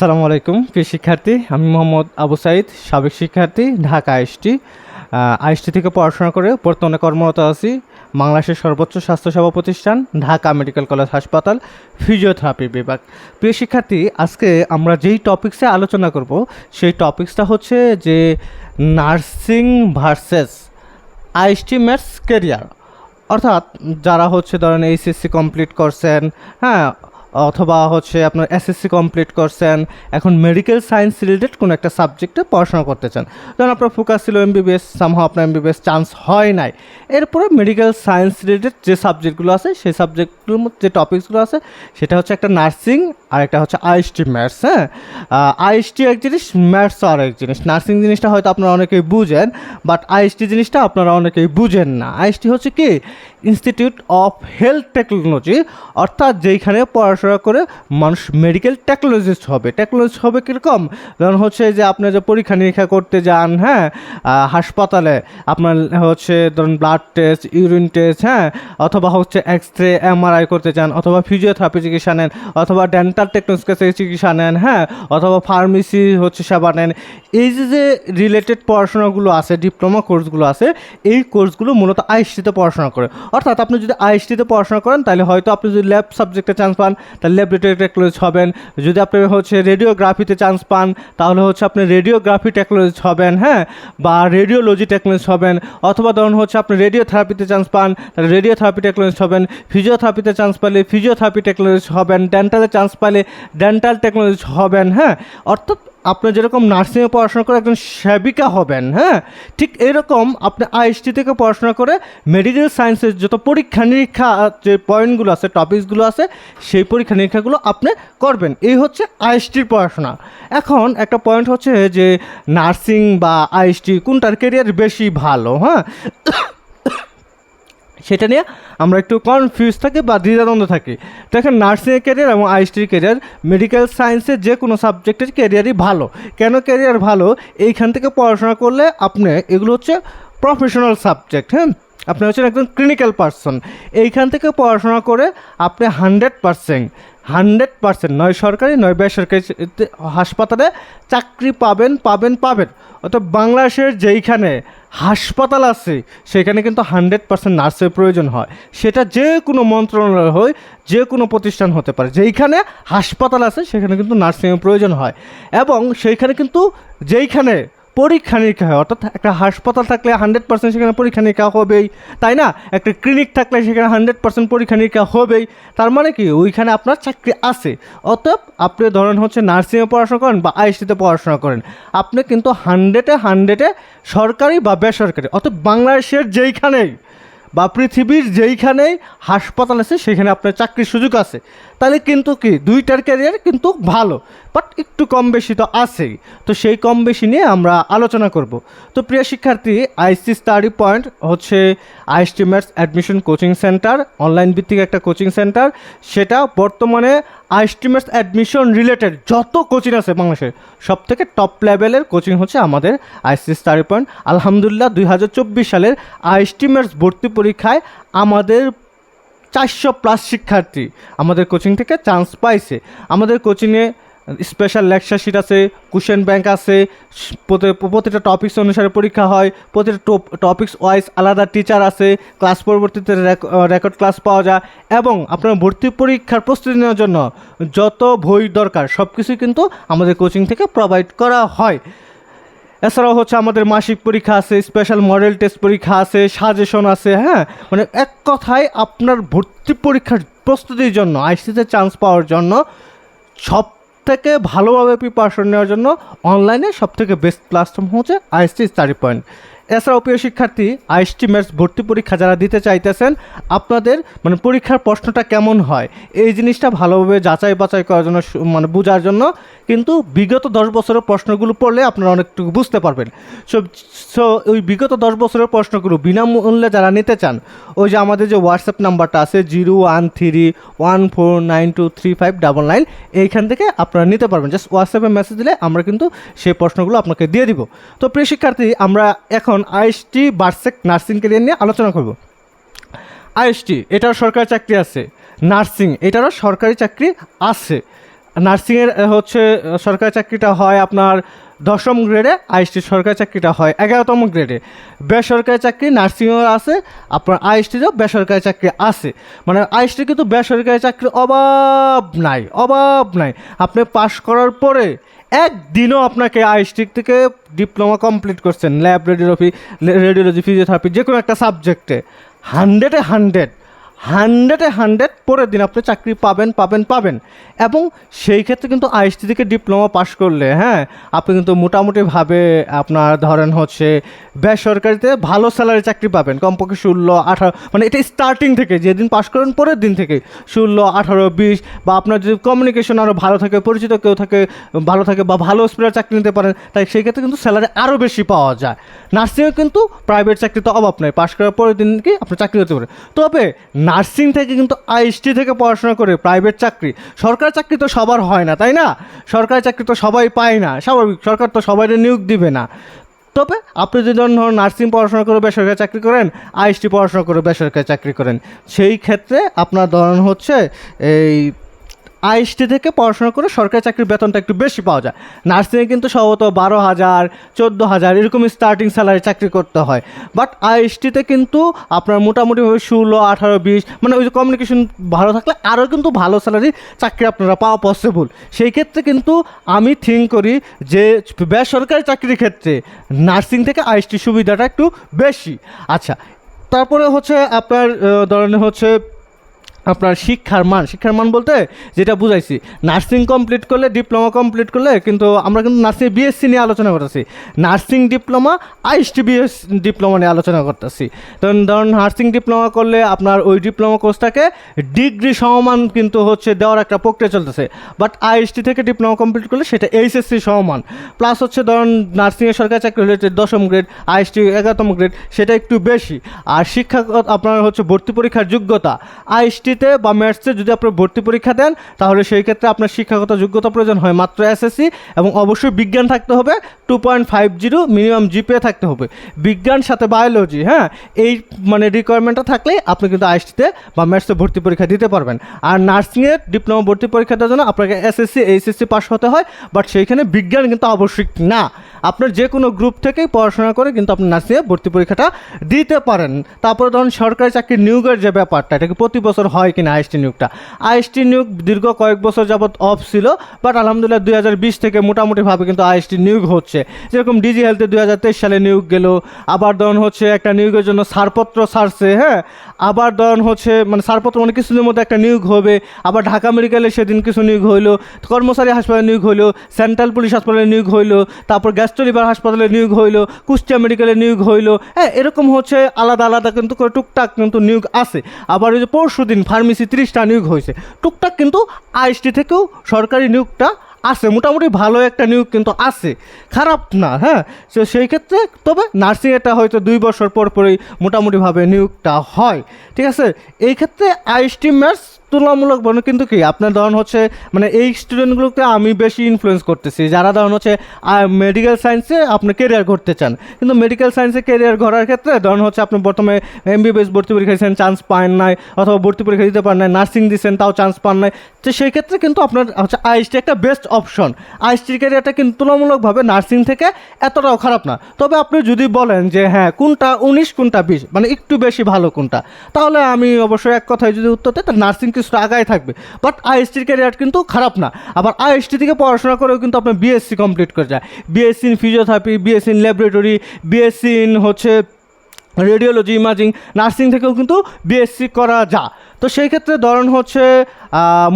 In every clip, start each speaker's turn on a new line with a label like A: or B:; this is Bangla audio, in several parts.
A: আসসালামু আলাইকুম, প্রিয় শিক্ষার্থী। আমি মোহাম্মদ আবু সাইদ, সাবেক শিক্ষার্থী, ঢাকা আইএসটি। আইএসটি থেকে পড়াশোনা করে বর্তমানে কর্মরত আছি। বাংলাদেশের সর্বোচ্চ স্বাস্থ্যসেবা প্রতিষ্ঠান, ঢাকা মেডিকেল কলেজ হাসপাতাল, ফিজিওথেরাপি বিভাগ। প্রিয় শিক্ষার্থী, আজকে আমরা যেই টপিক্সে আলোচনা করব, সেই টপিক্সটা হচ্ছে যে nursing versus IST maths career অর্থাৎ যারা হচ্ছে ধরেন এইচএসসি কমপ্লিট করছেন হ্যাঁ অথবা হচ্ছে আপনার এসএসসি কমপ্লিট করছেন, এখন মেডিকেল সায়েন্স রিলেটেড কোনো একটা সাবজেক্টে পড়াশোনা করতে চান। ধরুন আপনার ফোকাস ছিল এমবিবিএস সামহাও আপনার এমবিবিএস চান্স হয় নাই। এরপরে মেডিকেল সায়েন্স রিলেটেড যে সাবজেক্টগুলো আছে, সেই সাবজেক্টগুলোর মধ্যে যে টপিকসগুলো আছে, সেটা হচ্ছে একটা নার্সিং আর একটা হচ্ছে আইএসটি ম্যাথস হ্যাঁ? আইএসটি এক জিনিস ম্যাথস আর এক জিনিস। নার্সিং জিনিসটা হয়তো আপনারা অনেকেই বুঝেন বাট আইএসটি জিনিসটা আপনারা অনেকেই বুঝেন না। আইএসটি হচ্ছে কি? ইনস্টিটিউট অফ হেলথ টেকনোলজি অর্থাৎ যেইখানে পড়াশোনা করে মানুষ মেডিকেল টেকনোলজিস্ট হবে। টেকনোলজি হবে কীরকম? যেমন হচ্ছে যে আপনি যে পরীক্ষা নিরীক্ষা করতে যান হ্যাঁ হাসপাতালে আপনার হচ্ছে ধরুন ব্লাড টেস্ট ইউরিন টেস্ট হ্যাঁ অথবা হচ্ছে এক্স রে এমআরআই করতে চান, অথবা ফিজিওথেরাপি চিকিৎসা নেন, অথবা ডেন্টাল টেকনোলজির কাছে চিকিৎসা নেন হ্যাঁ অথবা ফার্মেসি হচ্ছে সেবা নেন। এই যে যে রিলেটেড পড়াশোনাগুলো আছে ডিপ্লোমা কোর্সগুলো আছে, এই কোর্সগুলো মূলত আইএসটিতে পড়াশোনা করে। অর্থাৎ আপনি যদি আইএসটিতে পড়াশোনা করেন, তাহলে হয়তো আপনি যদি ল্যাব সাবজেক্টে চান্স পান তাহলে ল্যাবরেটরি টেকনোলজি হবেন। যদি আপনি হচ্ছে রেডিওগ্রাফিতে চান্স পান, তাহলে হচ্ছে আপনি রেডিওগ্রাফি টেকনোলজি হবেন হ্যাঁ? বা রেডিওলজি টেকনোলজি হবেন, অথবা ধরুন হচ্ছে আপনি রেডিওথেরাপিতে চান্স পান, তাহলে রেডিওথেরাপি টেকনোলজি হবেন। ফিজিওথেরাপিতে চান্স পেলে ফিজিওথেরাপি টেকনোলজি হবেন ডেন্টালে চান্স পেলে ডেন্টাল টেকনোলজি হবেন হ্যাঁ? অর্থাৎ আপনি যেরকম নার্সিংয়ে পড়াশোনা করে একজন সেবিকা হবেন হ্যাঁ? ঠিক এরকম আপনি আইএসটি থেকে পড়াশোনা করে মেডিকেল সায়েন্সের যত পরীক্ষা নিরীক্ষা যে পয়েন্টগুলো আছে টপিকসগুলো আছে, সেই পরীক্ষা নিরীক্ষাগুলো আপনি করবেন। এই হচ্ছে আইএসটির পড়াশোনা। এখন একটা পয়েন্ট হচ্ছে যে নার্সিং বা আইএসটি কোনটার কেরিয়ার বেশি ভালো হ্যাঁ? সেটা নিয়ে আমরা একটু কনফিউজ থাকি বা দ্বিধাদ্বন্দ্ব থাকি। দেখেন নার্সিংয়ের ক্যারিয়ার এবং আইএসটির ক্যারিয়ার মেডিকেল সায়েন্সের যে কোনো সাবজেক্টের ক্যারিয়ারই ভালো। কেন ক্যারিয়ার ভালো? এইখান থেকে পড়াশোনা করলে আপনি এগুলো হচ্ছে প্রফেশনাল সাবজেক্ট হ্যাঁ? আপনি হচ্ছেন একজন ক্লিনিক্যাল পার্সন এইখান থেকে পড়াশোনা করে আপনি হান্ড্রেড পারসেন্ট হান্ড্রেড পার্সেন্ট, নয় সরকারি, নয় বেসরকারি হাসপাতালে চাকরি পাবেন পাবেন পাবেন। অর্থাৎ বাংলাদেশের যেইখানে হাসপাতাল আছে, সেখানে কিন্তু হান্ড্রেড পার্সেন্ট নার্সের প্রয়োজন হয়। সেটা যে কোনো মন্ত্রণালয় হয় যে কোনো প্রতিষ্ঠান হতে পারে। যেইখানে হাসপাতাল আছে, সেখানে কিন্তু নার্সিংয়ের প্রয়োজন হয়। এবং সেইখানে কিন্তু যেইখানে পরীক্ষা নিরীক্ষা হয়। অর্থাৎ একটা হাসপাতাল থাকলে হান্ড্রেড পার্সেন্ট সেখানে পরীক্ষা নিরীক্ষা হবেই। তাই না? একটা ক্লিনিক থাকলে সেখানে হান্ড্রেড পার্সেন্ট পরীক্ষা নিরীক্ষা হবেই। তার মানে কি? ওইখানে আপনার চাকরি আছে। অতএব আপনি ধরেন হচ্ছে নার্সিংয়ে পড়াশোনা করেন বা আইসিতে পড়াশোনা করেন। আপনি কিন্তু হান্ড্রেডে হান্ড্রেডে সরকারি বা বেসরকারি, অর্থাৎ বাংলাদেশের যেইখানেই বা পৃথিবীর যেইখানেই হাসপাতাল আছে, সেখানে আপনার চাকরির সুযোগ আছে। তাহলে কিন্তু কি, দুইটার ক্যারিয়ার কিন্তু ভালো বাট একটু কম বেশি তো আছেই। তো সেই কম বেশি নিয়ে আমরা আলোচনা করব। তো প্রিয় শিক্ষার্থী আইসি স্টাডি পয়েন্ট হচ্ছে IST maths admission coaching centre online ভিত্তিক একটা কোচিং সেন্টার সেটা বর্তমানে আইএসটি ম্যাথস অ্যাডমিশন রিলেটেড যত কোচিং আছে বাংলাদেশের সব থেকে টপ লেভেলের কোচিং হচ্ছে আমাদের আইসি স্টাডি পয়েন্ট আলহামদুলিল্লাহ, দুই হাজার চব্বিশ সালের আইএসটি ম্যাথস ভর্তি পরীক্ষায় আমাদের চারশো প্লাস শিক্ষার্থী। আমাদের কোচিং থেকে চান্স পাইছে। আমাদের কোচিংয়ে স্পেশাল লেকচার শিট আছে কুশন ব্যাংক আছে প্রতিটা টপিক্স অনুসারে পরীক্ষা হয়, প্রতিটা টপিক্স ওয়াইজ আলাদা টিচার আছে ক্লাস পরবর্তীতে রেকর্ড ক্লাস পাওয়া যায় এবং আপনার ভর্তি পরীক্ষার প্রস্তুতি নেওয়ার জন্য যত বই দরকার সব কিছুই কিন্তু আমাদের কোচিং থেকে প্রোভাইড করা হয়। এছাড়াও হচ্ছে আমাদের মাসিক পরীক্ষা আছে স্পেশাল মডেল টেস্ট পরীক্ষা আছে সাজেশন আছে হ্যাঁ? মানে এক কথায় আপনার ভর্তি পরীক্ষার প্রস্তুতির জন্য আইসিতে চান্স পাওয়ার জন্য সব থেকে ভালোভাবে প্রিপারেশন নেওয়ার জন্য অনলাইনে সব থেকে বেস্ট প্ল্যাটফর্ম হচ্ছে আইএসটি স্টাডি পয়েন্ট এছাড়াও প্রিয় শিক্ষার্থী আইএসটি ম্যাথস ভর্তি পরীক্ষা যারা দিতে চাইতেছেন, আপনাদের মানে পরীক্ষার প্রশ্নটা কেমন হয়? এই জিনিসটা ভালোভাবে যাচাই বাছাই করার জন্য মানে বোঝার জন্য কিন্তু বিগত দশ বছরের প্রশ্নগুলো পড়লে আপনারা অনেকটুকু বুঝতে পারবেন। সো সো ওই বিগত দশ বছরের প্রশ্নগুলো বিনামূল্যে যারা নিতে চান, ওই যে আমাদের যে হোয়াটসঅ্যাপ নাম্বারটা আছে zero one three one four nine two three five double nine, এইখান থেকে আপনারা নিতে পারবেন। জাস্ট হোয়াটসঅ্যাপে মেসেজ দিলে আমরা কিন্তু সেই প্রশ্নগুলো আপনাকে দিয়ে দিব। তো প্রিয় শিক্ষার্থী, আমরা এখন আইএসটি বার্সেক নার্সিং কেরিয়ার নিয়ে আলোচনা করব। আইএসটি, এটারও সরকারি চাকরি আছে। নার্সিং, এটারও সরকারি চাকরি আছে। নার্সিংয়ের হচ্ছে, সরকারি চাকরিটা হয় আপনার দশম গ্রেডে আইএসটি সরকারি চাকরিটা হয়, এগারোতম গ্রেডে বেসরকারি চাকরি নার্সিংয়ের আছে, আপনার আইএসটিরও বেসরকারি চাকরি আছে। মানে আইএসটি কিন্তু বেসরকারি চাকরির অভাব নাই অভাব নাই। আপনি পাশ করার পরে একদিনও আপনাকে আইএসটি থেকে ডিপ্লোমা কমপ্লিট করছেন ল্যাব রেডিওগ্রাফি রেডিওলজি ফিজিওথেরাপি যে কোনো একটা সাবজেক্টে হান্ড্রেডে হান্ড্রেড হান্ড্রেডে হান্ড্রেড পরের দিন আপনি চাকরি পাবেন পাবেন পাবেন। এবং সেই ক্ষেত্রে কিন্তু আইএসটি থেকে ডিপ্লোমা পাশ করলে হ্যাঁ আপনি কিন্তু মোটামুটিভাবে আপনার ধরেন হচ্ছে বেসরকারিতে ভালো স্যালারি চাকরি পাবেন। কমপক্ষে ষোলো, আঠারো মানে এটা স্টার্টিং থেকে, যেদিন পাশ করেন পরের দিন থেকে। ষোলো, আঠারো, বিশ বা আপনার যদি কমিউনিকেশন আরও ভালো থাকে, পরিচিত কেউ থাকে, ভালো থাকে বা ভালো হসপিটাল চাকরি নিতে পারেন, তাই সেই ক্ষেত্রে কিন্তু স্যালারি আরও বেশি পাওয়া যায়। নার্সিংয়ে কিন্তু প্রাইভেট চাকরিতে অভাব নেই, পাশ করার পরের দিন কি আপনি চাকরি করতে পারেন। তবে নার্সিং থেকে কিন্তু আইএসটি থেকে পড়াশোনা করে প্রাইভেট চাকরি। সরকার চাকরি তো সবার হয় না, তাই না? সরকারি চাকরি তো সবাই পায় না, স্বাভাবিক। সরকার তো সবাই নিয়োগ দিবে না। তবে আপনি যদি ধরুন নার্সিং পড়াশোনা করে বেসরকারি চাকরি করেন আইএসটি পড়াশোনা করে বেসরকারি চাকরি করেন, সেই ক্ষেত্রে আপনার ধরন হচ্ছে এই আইএসটি থেকে পড়াশোনা করে সরকারি চাকরির বেতনটা একটু বেশি পাওয়া যায়। নার্সিংয়ে কিন্তু সম্ভবত বারো হাজার চোদ্দ হাজার এরকম স্টার্টিং স্যালারি চাকরি করতে হয়। বাট আইএসটিতে কিন্তু আপনার মোটামুটিভাবে ষোলো আঠারো বিশ মানে ওই যে কমিউনিকেশন ভালো থাকলে আরও কিন্তু ভালো স্যালারি চাকরি আপনারা পাওয়া পসিবল সেই ক্ষেত্রে কিন্তু আমি থিঙ্ক করি যে বেসরকারি চাকরির ক্ষেত্রে নার্সিং থেকে আইএসটি সুবিধাটা একটু বেশি। আচ্ছা তারপরে হচ্ছে আপনার আহ, ধরেন হচ্ছে আপনার শিক্ষার মান শিক্ষার মান বলতে যেটা বুঝাইছি নার্সিং কমপ্লিট করলে ডিপ্লোমা কমপ্লিট করলে কিন্তু আমরা কিন্তু নার্সিং বিএসসি নিয়ে আলোচনা করতেছি। Nursing diploma IST BS diploma নিয়ে আলোচনা করতেছি। তখন ধরুন নার্সিং ডিপ্লোমা করলে আপনার ওই ডিপ্লোমা কোর্সটাকে ডিগ্রি সমমান কিন্তু হচ্ছে দেওয়ার একটা প্রক্রিয়া চলতেছে। বাট আইএসটি থেকে ডিপ্লোমা কমপ্লিট করলে সেটা এইচএসসি সমমান প্লাস হচ্ছে ধরুন নার্সিংয়ের সরকারি চাকরি হলে দশম গ্রেড আইএসটি এগারোতম গ্রেড সেটা একটু বেশি। আর শিক্ষা আপনার হচ্ছে ভর্তি পরীক্ষার যোগ্যতা আইএসটিতে বা ম্যাথসে যদি আপনি ভর্তি পরীক্ষা দেন, তাহলে সেই ক্ষেত্রে আপনার শিক্ষাগত যোগ্যতা প্রয়োজন হয় মাত্র এসএসসি এবং অবশ্যই বিজ্ঞান থাকতে হবে। Two point five zero minimum GPA থাকতে হবে। বিজ্ঞান সাথে বায়োলজি হ্যাঁ? এই মানে রিকোয়ারমেন্টটা থাকলেই আপনি কিন্তু আইএসটিতে বা ম্যাথসে ভর্তি পরীক্ষা দিতে পারবেন। আর নার্সিংয়ের ডিপ্লোমা ভর্তি পরীক্ষা দেওয়ার জন্য আপনাকে এসএসসি এইচএসসি পাস হতে হয় বাট সেইখানে বিজ্ঞান কিন্তু আবশ্যিক না। আপনার যে কোনো গ্রুপ থেকেই পড়াশোনা করে কিন্তু আপনি নার্সিংয়ে ভর্তি পরীক্ষাটা দিতে পারেন। তারপরে ধরুন সরকারি চাকরির নিয়োগের যে ব্যাপারটা, এটাকে প্রতি বছর হয় কিনা আইএসটি নিয়োগটা? আইএসটি নিয়োগ দীর্ঘ কয়েক বছর যাবৎ অফ ছিল বাট আলহামদুলিল্লাহ দুই হাজার বিশ থেকে মোটামুটিভাবে কিন্তু আইএসটি নিয়োগ হচ্ছে। যেরকম ডিজি হেলথে দুই হাজার তেইশ সালে নিয়োগ গেল, আবার ধরুন হচ্ছে একটা নিয়োগের জন্য ছাড়পত্র ছাড়ছে হ্যাঁ? আবার ধরুন হচ্ছে মানে ছাড়পত্র মানে কিছুদিনের মধ্যে একটা নিয়োগ হবে, আবার ঢাকা মেডিকেলে সেদিন কিছু নিয়োগ হইল, কর্মচারী হাসপাতালে নিয়োগ হইল, সেন্ট্রাল পুলিশ হাসপাতালে নিয়োগ হইল, তারপর গ্যাস্ট্রোলিভার হাসপাতালে নিয়োগ হইল, কুষ্টিয়া মেডিকেলে নিয়োগ হইল হ্যাঁ? এরকম হচ্ছে আলাদা আলাদা কিন্তু টুকটাক কিন্তু নিয়োগ আছে। আবার ওই যে পরশু দিন ফার্মেসি তিরিশটা নিয়োগ হয়েছে। টুকটাক কিন্তু আইএসটি থেকেও সরকারি নিয়োগটা আছে। মোটামুটি ভালো একটা নিয়োগ কিন্তু আছে। খারাপ না হ্যাঁ? তো সেই ক্ষেত্রে তবে নার্সিংয়েরটা হয়তো দুই বছর পর পরেই মোটামুটিভাবে নিয়োগটা হয়। ঠিক আছে? এই ক্ষেত্রে আইএসটি ম্যাথস তুলনামূলক মানে কিন্তু কি, আপনার ধরুন হচ্ছে মানে এই স্টুডেন্টগুলোকে আমি বেশি ইনফ্লুয়েন্স করতেছি। যারা ধরুন হচ্ছে মেডিকেল সায়েন্সে আপনি কেরিয়ার করতে চান। কিন্তু মেডিকেল সায়েন্সে কেরিয়ার করার ক্ষেত্রে ধরুন হচ্ছে, আপনি প্রথমে এমবিবিএস ভর্তি পরীক্ষা দিয়েছেন চান্স পান নাই, অথবা ভর্তি পরীক্ষা দিতে পারেন নাই নার্সিং দিয়েছেন তাও চান্স পান নাই। তো সেই ক্ষেত্রে কিন্তু আপনার হচ্ছে আইএসটি একটা বেস্ট অপশন আইএসটির ক্যারিয়ারটা কিন্তু তুলনামূলকভাবে নার্সিং থেকে এতটাও খারাপ না। তবে আপনি যদি বলেন যে হ্যাঁ কোনটা উনিশ, কোনটা বিশ মানে একটু বেশি ভালো কোনটা, তাহলে আমি অবশ্যই এক কথায় যদি উত্তর দিই নার্সিং কিছুটা আগায় থাকবে। বাট আইএসটির ক্যারিয়ার কিন্তু খারাপ না। আবার আইএসটি থেকে পড়াশোনা করেও কিন্তু আপনার বিএসসি কমপ্লিট করে যায়। BSc in physiotherapy BSc in laboratory BSc in হচ্ছে রেডিওলজি ইমাজিং নার্সিং থেকেও কিন্তু বিএসসি করা যা তো সেই ক্ষেত্রে ধরন হচ্ছে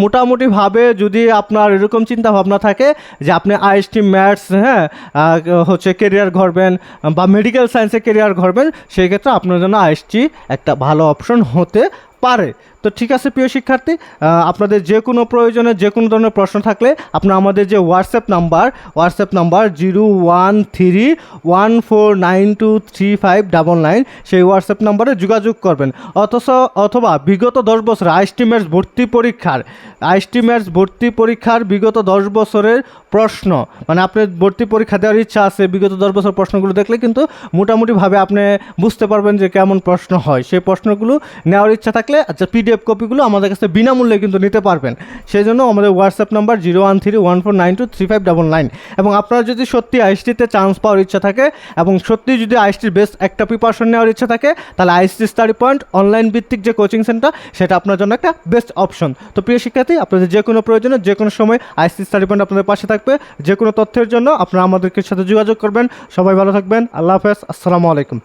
A: মোটামুটিভাবে যদি আপনার এরকম চিন্তা ভাবনা থাকে যে আপনি আইএসটি ম্যাথস হ্যাঁ হচ্ছে কেরিয়ার ঘরবেন বা মেডিকেল সায়েন্সে কেরিয়ার ঘরবেন সেই ক্ষেত্রে আপনার জন্য আইএসটি একটা ভালো অপশন হতে পারে। তো ঠিক আছে, প্রিয় শিক্ষার্থী আপনাদের যে কোনো প্রয়োজনে যে কোনো ধরনের প্রশ্ন থাকলে আপনার আমাদের যে WhatsApp number WhatsApp number zero one three one four nine two three five double nine সেই হোয়াটসঅ্যাপ নাম্বারে যোগাযোগ করবেন। অথচ, অথবা বিগত দশ বছর আইএসটি ম্যাথস ভর্তি পরীক্ষার আইএসটি ম্যাথস ভর্তি পরীক্ষার বিগত দশ বছরের প্রশ্ন মানে আপনার ভর্তি পরীক্ষা দেওয়ার ইচ্ছা আছে বিগত দশ বছর প্রশ্নগুলো দেখলে কিন্তু মোটামুটিভাবে আপনি বুঝতে পারবেন যে কেমন প্রশ্ন হয়। সেই প্রশ্নগুলো নেওয়ার ইচ্ছা থাকলে আচ্ছা পিডিএফ পিডিএফ কপিগুলো আমাদের কাছে বিনামূল্যে কিন্তু নিতে পারবেন। সেই জন্য আমাদের WhatsApp number zero one three one four nine two three five double nine এবং আপনারা যদি সত্যি আইএসটিতে চান্স পাওয়ার ইচ্ছা থাকে এবং সত্যি যদি আইএসটির বেস্ট একটা প্রিপারেশন নেওয়ার ইচ্ছা থাকে, তাহলে আইএসটি স্টাডি পয়েন্ট অনলাইন ভিত্তিক যে কোচিং সেন্টার সেটা আপনার জন্য একটা বেস্ট অপশন তো প্রিয় শিক্ষার্থী, আপনাদের যে কোনো প্রয়োজনে যে কোনো সময় আইএসটি স্টাডি পয়েন্ট আপনাদের পাশে থাকবে। যে কোনো তথ্যের জন্য আপনারা আমাদেরকে সাথে যোগাযোগ করবেন। সবাই ভালো থাকবেন। আল্লাহ হাফেজ। আসসালামু আলাইকুম।